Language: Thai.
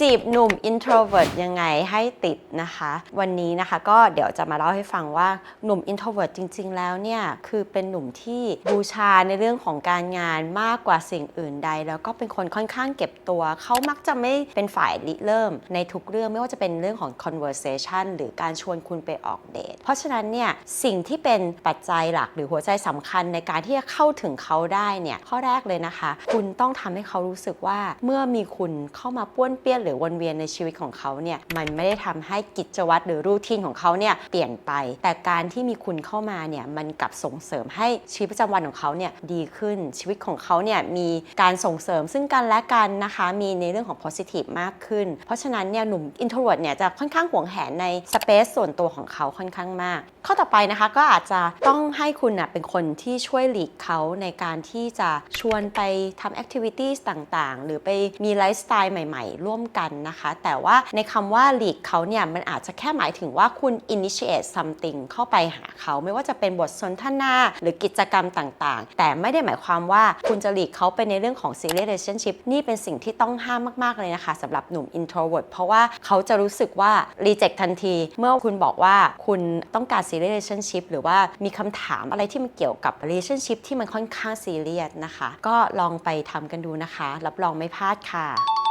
จีบหนุ่ม introvert ยังไงให้ติดนะคะ วันนี้นะคะก็เดี๋ยวจะมาเล่าให้ฟังว่าหนุ่ม introvert จริง ๆ แล้วเนี่ย คือเป็นหนุ่มที่บูชาในเรื่องของการงานมากกว่าสิ่งอื่นใด แล้วก็เป็นคนค่อนข้างเก็บตัว เขามักจะไม่เป็นฝ่ายริเริ่ม ในทุกเรื่องไม่ว่าจะเป็นเรื่องของ conversation หรือการชวนคุณไปออกเดทเพราะฉะนั้นเนี่ยสิ่งที่เป็นปัจจัยหลักหรือหัวใจสำคัญในการที่จะเข้าถึงเขาได้เนี่ยข้อแรกเลยนะคะ คุณต้องทำให้เขารู้สึกว่าเมื่อมีคุณเข้ามาป้วนเปี้ยนหรือวนเวียนในชีวิตของเขาเนี่ยมันไม่ได้ทำให้กิจวัตรหรือรูทีนของเขาเนี่ยเปลี่ยนไป แต่การที่มีคุณเข้ามาเนี่ยมันกลับส่งเสริมให้ชีวิตประจำวันของเขาเนี่ยดีขึ้นชีวิตของเขาเนี่ยมีการส่งเสริมซึ่งกันและกันนะคะมีในเรื่องของ positive มากขึ้น เพราะฉะนั้นเนี่ยหนุ่ม introvert เนี่ยจะค่อนข้างหวงแหนใน space ส่วนตัวของเขาค่อนข้างมาก ข้อต่อไปนะคะก็อาจจะต้องให้คุณน่ะเป็นคนที่ช่วยหลีกเขาในการที่จะชวนไปทำ activities ต่างๆ หรือไปมีไลฟ์สไตล์ใหม่ ๆ ร่วมกันนะคะ แต่ว่าในคำว่าหลีกเขาเนี่ยมันอาจจะแค่หมายถึงว่าคุณ initiate something เข้าไปหาเขาไม่ว่าจะเป็นบทสนทนาหรือกิจกรรมต่างๆ แต่ไม่ได้หมายความว่าคุณจะหลีกเขาไปในเรื่องของ serious relationship นี่เป็นสิ่งที่ต้องห้ามมากๆเลยนะคะสำหรับหนุ่ม introvert เพราะว่าเขาจะรู้สึกว่า reject ทันที เมื่อคุณบอกว่าคุณต้องการ serious relationship หรือว่ามีคำถามอะไรที่มันเกี่ยวกับ relationship ที่มันค่อนข้าง serious นะคะ ก็ลองไปทำกันดูนะคะ รับรองไม่พลาดค่ะ